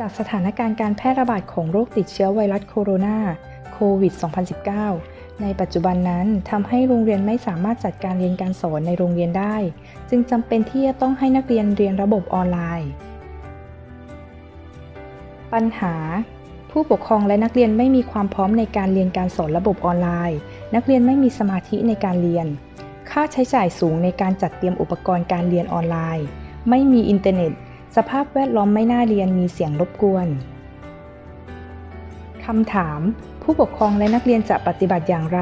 จากสถานการณ์การแพร่ระบาดของโรคติดเชื้อไวรัสโคโรนาโควิด 2019 ในปัจจุบันนั้นทำให้โรงเรียนไม่สามารถจัดการเรียนการสอนในโรงเรียนได้ จึงจำเป็นที่จะต้องให้นักเรียนเรียนระบบออนไลน์ ปัญหา ผู้ปกครองและนักเรียนไม่มีความพร้อมในการเรียนการสอนระบบออนไลน์ นักเรียนไม่มีสมาธิในการเรียน ค่าใช้จ่ายสูงในการจัดเตรียมอุปกรณ์การเรียนออนไลน์ ไม่มีอินเทอร์เน็ต สภาพแวดล้อมไม่น่าเรียนมีเสียงรบกวนคำถาม ผู้ปกครองและนักเรียนจะปฏิบัติอย่างไร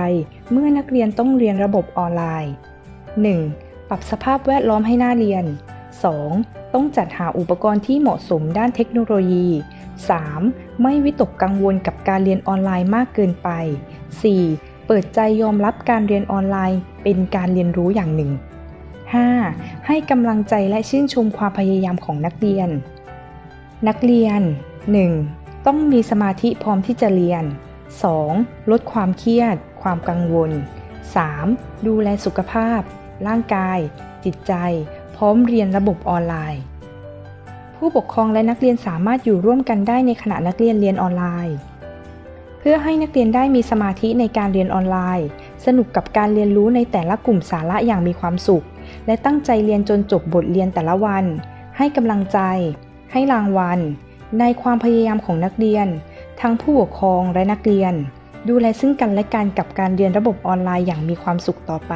เมื่อนักเรียนต้องเรียนระบบออนไลน์ 1. ปรับสภาพแวดล้อมให้น่าเรียน 2. ต้องจัดหาอุปกรณ์ที่เหมาะสมด้านเทคโนโลยี 3. ไม่วิตกกังวลกับการเรียนออนไลน์มากเกินไป 4. เปิดใจยอมรับการเรียนออนไลน์ เป็นการเรียนรู้อย่างหนึ่ง 5. ให้กำลังใจและชื่นชมความพยายามของนักเรียน นักเรียน 1. ต้องมีสมาธิพร้อมที่จะเรียน 2. ลดความเครียด ความกังวล 3. ดูแลสุขภาพ ร่างกาย จิตใจ พร้อมเรียนระบบออนไลน์ ผู้ปกครองและนักเรียนสามารถอยู่ร่วมกันได้ในขณะนักเรียนเรียนออนไลน์ เพื่อให้นักเรียนได้มีสมาธิในการเรียนออนไลน์ สนุกกับการเรียนรู้ในแต่ละกลุ่มสาระอย่างมีความสุข และตั้งใจเรียนจนจบบทเรียนแต่ละวัน ให้กำลังใจ ให้รางวัล ในความพยายามของนักเรียน ทั้งผู้ปกครองและนักเรียน ดูแลซึ่งกันและกันกับการเรียนระบบออนไลน์อย่างมีความสุขต่อไป